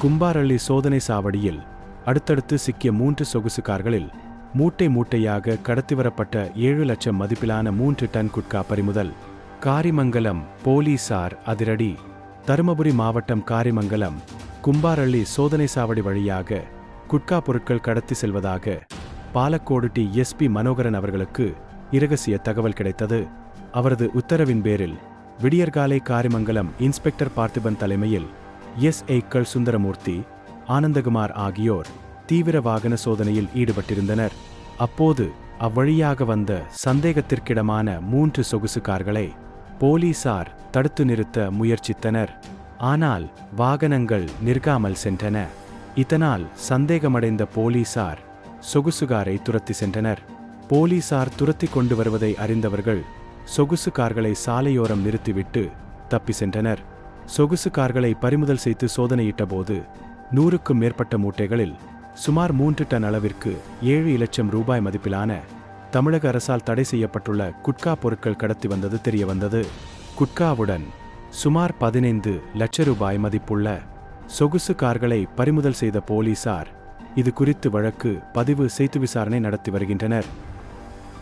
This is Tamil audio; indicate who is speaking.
Speaker 1: கும்பாரள்ளி சோதனை சாவடியில் அடுத்தடுத்து சிக்கிய மூன்று சொகுசு கார்களில் மூட்டை மூட்டையாக கடத்தி வரப்பட்ட ஏழு லட்சம் மதிப்பிலான மூன்று டன் குட்கா பறிமுதல் காரிமங்கலம் போலீசார் அதிரடி. தருமபுரி மாவட்டம் காரிமங்கலம் கும்பாரள்ளி சோதனை சாவடி வழியாக குட்கா பொருட்கள் கடத்தி செல்வதாக பாலக்கோடு டி எஸ்பி மனோகரன் அவர்களுக்கு இரகசிய தகவல் கிடைத்தது. அவரது உத்தரவின் பேரில் விடியற்காலை காரிமங்கலம் இன்ஸ்பெக்டர் பார்த்திபன் தலைமையில் எஸ். ஏக்கள் சுந்தரமூர்த்தி ஆனந்தகுமார் ஆகியோர் தீவிர வாகன சோதனையில் ஈடுபட்டிருந்தனர். அப்போது அவ்வழியாக வந்த சந்தேகத்திற்கிடமான மூன்று சொகுசு கார்களை போலீசார் தடுத்து நிறுத்த முயற்சித்தனர். ஆனால் வாகனங்கள் நிற்காமல் சென்றன. இதனால் சந்தேகமடைந்த போலீசார் சொகுசுகாரை துரத்தி சென்றனர். போலீசார் துரத்தி கொண்டு வருவதை அறிந்தவர்கள் சொகுசு கார்களை சாலையோரம் நிறுத்திவிட்டு தப்பி சென்றனர். சொகுசு கார்களை பறிமுதல் செய்து சோதனையிட்ட போது நூறுக்கும் மேற்பட்ட மூட்டைகளில் சுமார் மூன்று டன் அளவிற்கு ஏழு இலட்சம் ரூபாய் மதிப்பிலான தமிழக அரசால் தடை செய்யப்பட்டுள்ள குட்கா பொருட்கள் கடத்தி வந்தது தெரியவந்தது. குட்காவுடன் சுமார் பதினைந்து லட்ச ரூபாய் மதிப்புள்ள சொகுசு கார்களை பறிமுதல் செய்த போலீசார் இது குறித்து வழக்கு பதிவு செய்து விசாரணை நடத்தி வருகின்றனர்.